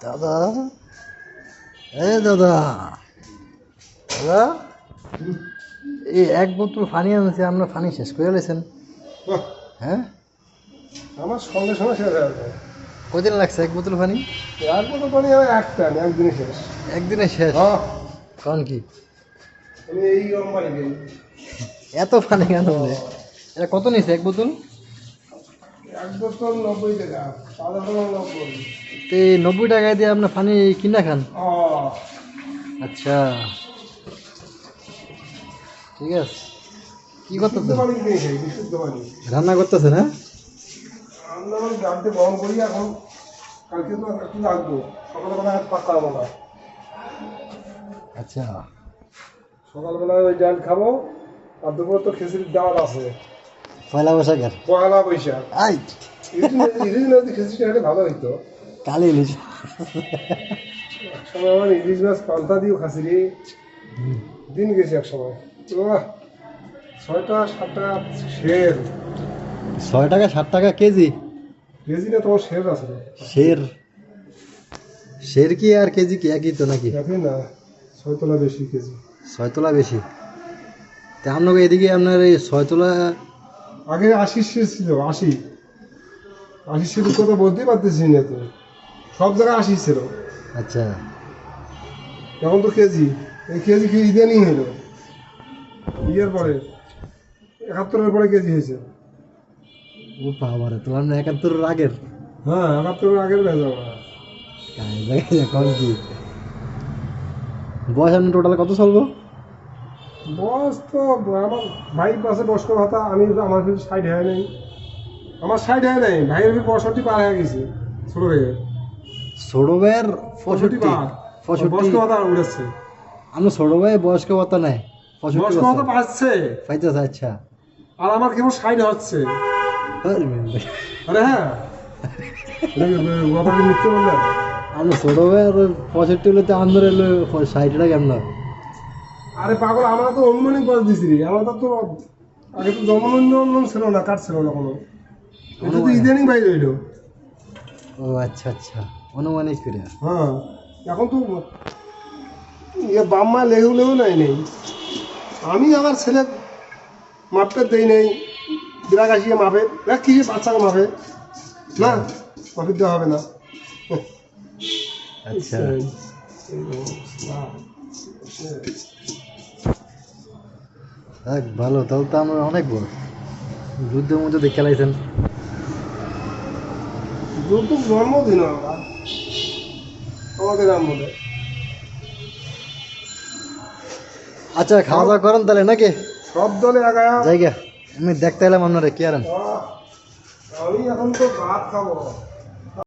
দাদা? এ দাদা। দাদা? এই এক বোতল পানি আনছে আমরা পানি শেষ করে লেছেন হ্যাঁ? আমার সঙ্গে সঙ্গে শেষ হয়ে যাবে কদিন লাগছে এক বোতল পানি? এক মতো পানি আমার একটা আমি একদিনে শেষ? একদিনে শেষ? কন কি? এই এত পানি কেন? এটা কত নিয়েছে এক বোতল? এক বোতল নব্বই টাকা সাদা নব্বই তো এই নব্বই টাকায় দিয়ে আপনার পানি কিনা খান? ও আচ্ছা। ঠিক আছে। কি খাই রান্না করতেছেন হ্যাঁ? গরম করি এখন কালকে তো একটু লাগবো। সকালবেলা পাক না। আচ্ছা। সকালবেলা ওই ডাল খাব আর দুপুরে তো খিচুড়ির দাওয়াত আছে। পয়লা বৈশাখের পয়লা বৈশাখ। আই। ইলিশ ইলিশ নদী খিচুড়ি হলে ভালো হইতো। কালি ইলিশ। একসময় আমার ইলিশ মাছ পান্তা দিয়েও খাসি রে দিন গেছে এক সময় উহ, ছয়টা সাতটা শের ছয় টাকা ষাট টাকা কেজি? কেজি না তোমার শের আছে শের শের কি আর কেজি কি? একই তো নাকি? দেখে না ছয়তলা বেশি কেজি। ছয়তলা বেশি। তা আপনাকে এদিকে আপনার এই ছয়তলা আগে আশি শের ছিল আশি। আশি শের কথা বলতেই পারতেছি না তো। সব জায়গায় আশি ছিল। আচ্ছা। এখন তো কেজি। এই কেজি কি ইদানিং হইল ইয়ের পরে একাত্তরের পরে কেজি হয়েছে। ও বাবারে তো আপনার একাত্তরের আগের? হ্যাঁ একাত্তরের আগের ওরা। কাজে কি? বয়স আপনার টোটাল কত চলবো? বয়স তো আমার ভাই পাশে বয়স্ক ভাতা আমি আমার ফির সাইড হয় নাই। আমার সাইড হয় নাই ভাইয়ের ফির পঁয়ষট্টি পার হয়ে গেছে ছোট ভাইয়ের। ছোট ভাইয়ের পঁয়ষট্টি বয়স্ক ভাতা উঠেছে আমরা ছোট ভাই বয়স্ক ভাতা নেয় বয়স্ক ভাতা পাচ্ছে? পাইতেছে আচ্ছা। আর আমার কেমন সাইড হচ্ছে। আরে হ্যাঁ। বাবাকে মৃত্যু বললে? আমরা ছোট ভাইয়ের পঁয়ষট্টি হলে তো আমাদের এলো ষাটটা কেমন আরে পাগল আমরা তো অনুমানিক বয়স দিছি রে আমরা তো আগে তো নিবন্ধন ছিল না কার্ড ছিল না কোনো এটা তো ইদানিং বাইরে হইল ও আচ্ছা আচ্ছা অনুমানিক করে হ্যাঁ এখন তো ইয়ে বাম্মা লেহু লেহু নাই নেই আমি আমার ছেলে মাপটা দেই নেই বিরাগ আসিয়ে মাপে দেখ কি বাচ্চাকে মাপে না মাপে দেওয়া হবে না আচ্ছা ভালো তাহলে তো আমরা অনেক বড়। যুদ্ধের মধ্যে দেখে লাইছেন যৌতুক জন্মদিন আমরা। আমাদের আমলে আচ্ছা খাওয়া দাওয়া করেন তাহলে নাকি? সব দলে এগায়া জায়গা আমি দেখতে এলাম আপনারা কি আরেন আমি এখন তো ভাত খাব।